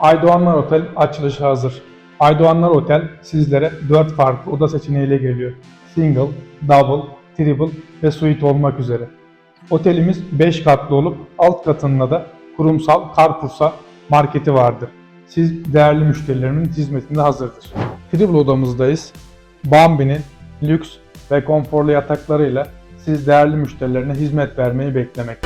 Aydoğanlar Otel açılışa hazır. Aydoğanlar Otel sizlere 4 farklı oda seçeneğiyle geliyor. Single, double, triple ve suite olmak üzere. Otelimiz 5 katlı olup alt katında da kurumsal Carrefour'sa marketi vardır. Siz değerli müşterilerimin hizmetinde hazırdır. Triple odamızdayız. Bambi'nin lüks ve konforlu yataklarıyla siz değerli müşterilerine hizmet vermeyi beklemek.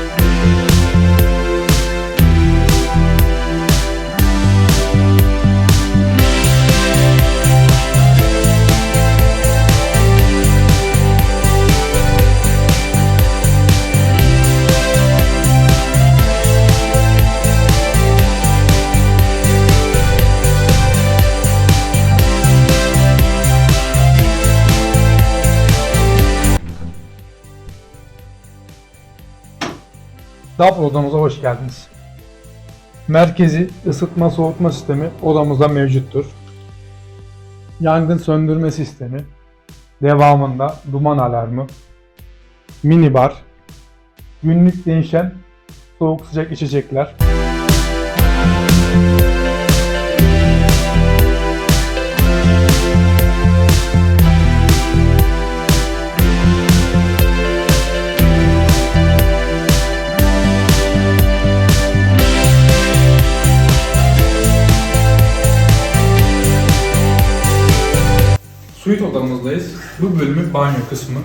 Double odamıza hoş geldiniz. Merkezi ısıtma soğutma sistemi odamızda mevcuttur. Yangın söndürme sistemi, devamında duman alarmı, mini bar, günlük değişen soğuk sıcak içecekler, Odamızdayız. Bu bölümü banyo kısmı.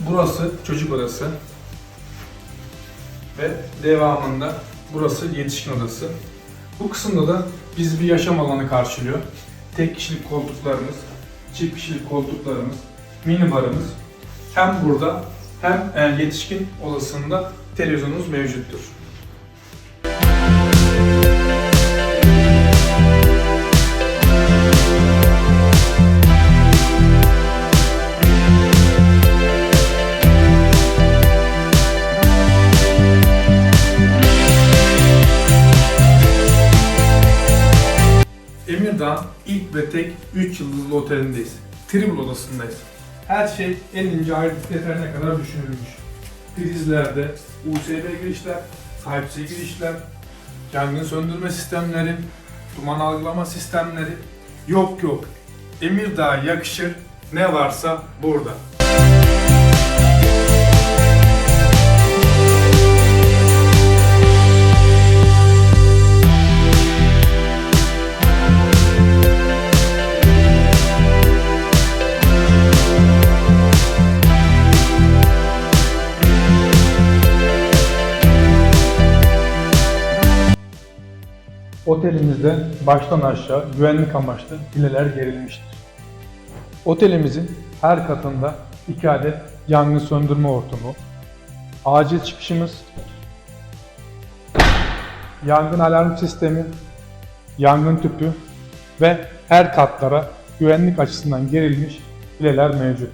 Burası çocuk odası. Ve devamında burası yetişkin odası. Bu kısımda da biz bir yaşam alanı karşılıyor. Tek kişilik koltuklarımız, çift kişilik koltuklarımız, mini barımız hem burada hem e, yetişkin odasında televizyonumuz mevcuttur. Emirdağ ilk ve tek 3 yıldızlı otelindeyiz. Triple odasındayız. Her şey en ince ayrıntı kadar düşünülmüş. Prizlerde USB girişler, Type-C girişler, yangın söndürme sistemleri, duman algılama sistemleri. Yok yok. Emirdağ'a yakışır ne varsa burada. Otelimizde baştan aşağı güvenlik amaçlı fileler gerilmiştir. Otelimizin her katında iki adet yangın söndürme hortumu, acil çıkışımız, yangın alarm sistemi, yangın tüpü ve her katlara güvenlik açısından gerilmiş fileler mevcut.